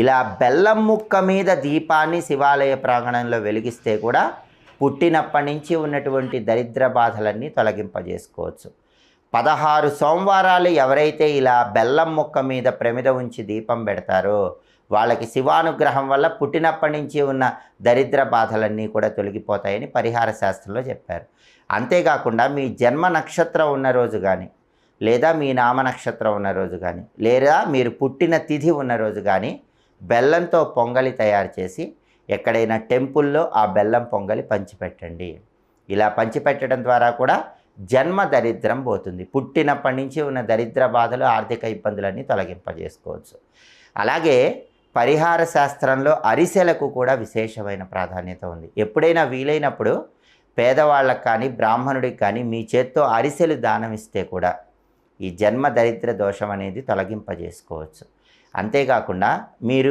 ఇలా బెల్లం ముక్క మీద దీపాన్ని శివాలయ ప్రాంగణంలో వెలిగిస్తే కూడా పుట్టినప్పటి నుంచి ఉన్నటువంటి దరిద్ర బాధలన్నీ తొలగింపజేసుకోవచ్చు. పదహారు సోమవారాలు ఎవరైతే ఇలా బెల్లం ముక్క మీద ప్రమిద ఉంచి దీపం పెడతారో వాళ్ళకి శివానుగ్రహం వల్ల పుట్టినప్పటి నుంచి ఉన్న దరిద్ర బాధలన్నీ కూడా తొలగిపోతాయని పరిహార శాస్త్రంలో చెప్పారు. అంతేకాకుండా మీ జన్మ నక్షత్రం ఉన్న రోజు కానీ లేదా మీ నామ నక్షత్రం ఉన్న రోజు కానీ లేదా మీరు పుట్టిన తిథి ఉన్న రోజు కానీ బెల్లంతో పొంగలి తయారు చేసి ఎక్కడైనా టెంపుల్లో ఆ బెల్లం పొంగలి పంచిపెట్టండి. ఇలా పంచిపెట్టడం ద్వారా కూడా జన్మ దరిద్రం పోతుంది. పుట్టినప్పటి నుంచి ఉన్న దరిద్ర బాధలు ఆర్థిక ఇబ్బందులన్నీ తొలగింపజేసుకోవచ్చు. అలాగే పరిహార శాస్త్రంలో అరిసెలకు కూడా విశేషమైన ప్రాధాన్యత ఉంది. ఎప్పుడైనా వీలైనప్పుడు పేదవాళ్ళకు కానీ బ్రాహ్మణుడికి కానీ మీ చేత్తో అరిసెలు దానం ఇస్తే కూడా ఈ జన్మ దరిద్ర దోషం అనేది తొలగింపజేసుకోవచ్చు. అంతేకాకుండా మీరు